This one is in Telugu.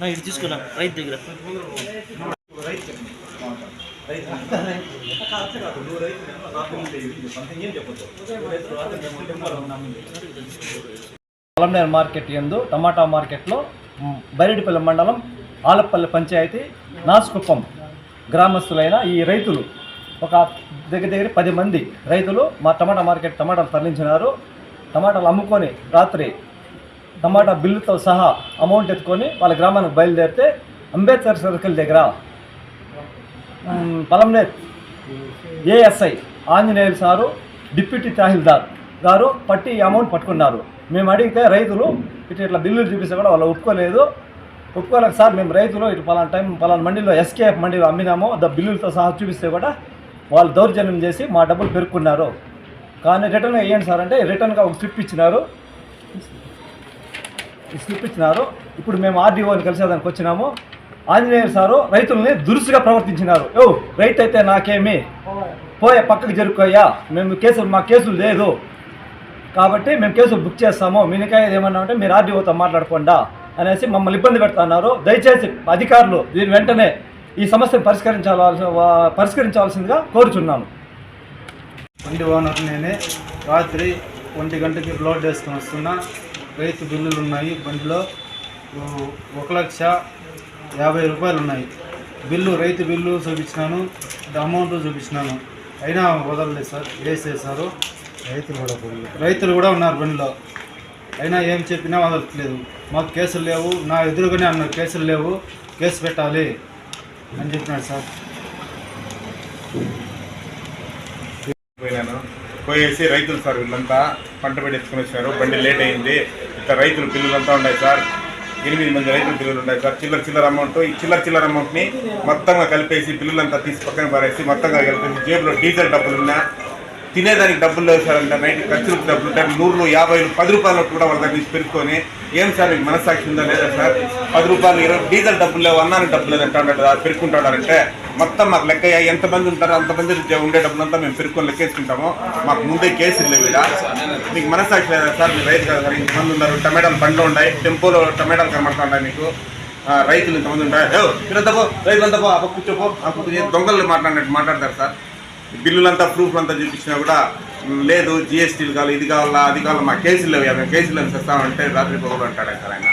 నా ఇది తీసుకున్నా రైతు దగ్గర. పొలంనేర్ మార్కెట్ యందు టమాటా మార్కెట్లో బైరెడ్డిపల్లి మండలం ఆలపల్లి పంచాయతీ నాసుకుప్పం గ్రామస్తులైన ఈ రైతులు ఒక దగ్గర దగ్గర పది మంది రైతులు మా టమాటా మార్కెట్ టమాటాలు తరలించినారు. టమాటాలు అమ్ముకొని రాత్రి టమాటా బిల్లుతో సహా అమౌంట్ ఎత్తుకొని వాళ్ళ గ్రామానికి బయలుదేరితే అంబేద్కర్ సర్కిల్ దగ్గర పలంనేత్ ASI Anjaneyulu sir deputy tahsildar garu పట్టి అమౌంట్ పట్టుకున్నారు. మేము అడిగితే రైతులు ఇటు ఇట్లా బిల్లులు చూపిస్తే కూడా వాళ్ళు ఒప్పుకోలేదు. ఒప్పుకోలేక సార్ మేము రైతులు ఇటు పలానా టైం పలానా మండీలో ఎస్కేఎఫ్ మండీలో అమ్మినాము. ద బిల్లులతో సహా చూపిస్తే కూడా వాళ్ళు దౌర్జన్యం చేసి మా డబ్బులు పెరుక్కున్నారు. కానీ రిటర్న్ వేయండి సార్ అంటే రిటర్న్గా ఒక స్లిప్ ఇచ్చినారు. స్లిప్ ఇచ్చినారు. ఇప్పుడు మేము ఆర్డీఓని కలిసేదానికి వచ్చినాము. ఆంజనేయ సారు రైతుల్ని దురుసుగా ప్రవర్తించినారు. ఓ రైతు అయితే నాకేమి? పోయే పక్కకు జరుపుకోయ్యా. మేము కేసులు మా కేసులు లేదు. కాబట్టి మేము కేసులు బుక్ చేస్తాము. మినికాయ ఏమన్నా ఉంటే మీరు ఆర్డీఓతో మాట్లాడకుండా అనేసి మమ్మల్ని ఇబ్బంది పెడుతున్నారు దయచేసి అధికారులు దీని వెంటనే ఈ సమస్యను పరిష్కరించాల్సి పరిష్కరించాల్సిందిగా కోరుచున్నాను. బండి ఓనర్ నేనే. రాత్రి ఒంటి గంటకి లోడ్ వేసుకొని వస్తున్నా. రైతు బిల్లులు ఉన్నాయి బండిలో. ఒక లక్ష యాభై రూపాయలు ఉన్నాయి. బిల్లు రైతు బిల్లు చూపించినాను. అమౌంట్ చూపించినాను. అయినా వదలలేదు సార్ వేసేసారు రైతులు కూడా రైతులు కూడా ఉన్నారు బండిలో. అయినా ఏం చెప్పినా వదలట్లేదు. మాకు కేసులు లేవు. నా ఎదురుగానే అన్నారు కేసులు లేవు. కేసు పెట్టాలి. అని చెప్పినాడు సార్. పోయినాను. పోయేసి రైతులు సార్ వీళ్ళంతా పంట పెట్టేసుకుని వచ్చారు బండి లేట్ అయింది. ఇట్లా రైతులు పిల్లలంతా ఉన్నాయి సార్. ఎనిమిది మంది రైతులు పిల్లలు ఉన్నాయి సార్. చిల్లర చిల్లర అమౌంట్ ఈ చిల్లర చిల్లర అమౌంట్ని మొత్తంగా కలిపేసి పిల్లలంతా తీసి పక్కన పారేసి మొత్తంగా కలిపేసి జేబులో డీజిల్ డబ్బులు తినేదానికి డబ్బులు లేవు సార్ అంటే నైట్ ఖర్చులకు డబ్బులు ఉంటాయి. నూరులు యాభైలు పది రూపాయలు కూడా వాళ్ళ దగ్గర నుంచి పెరుక్కొని ఏం సార్ మీకు మనస్సాక్షి ఉందా లేదా సార్? పది రూపాయలు ఇరవై డీజిల్ డబ్బులు లేవు అన్నానికి డబ్బులు లేదు అంటాడు పెరుక్కుంటాడంటే మొత్తం మాకు లెక్క ఎంతమంది ఉంటారో అంతమంది ఉండే డబ్బులంతా మేము పెరుక్కొని లెక్కేసుకుంటాము. మాకు ముందే కేసులు లేవు ఇక్కడ మీకు మనస్సాక్షి లేదా సార్? మీరు రైతు కదా సార్ ఇంతమంది ఉన్నారు టమాటాలు బండ్లు ఉన్నాయి టెంపోలో టమాటాలు కనబడతా ఉన్నాయి మీకు. ఆ, రైతులు ఇంతమంది ఉంటారు. ఏ తిరగద్దపో రైతులంతా పో ఆ పక్క కూర్చోపో ఆ దొంగలు మాట్లాడినట్టు మాట్లాడతారు సార్. బిల్లులంతా ప్రూఫ్ అంతా చూపించినా కూడా లేదు జిఎస్టీలు కావాలి ఇది కావాలా అది కావాలా మా కేసులు లేవు మేము కేసులు లేవు తెస్తామంటే రాత్రి పొగలు అంటాడు ఆయన.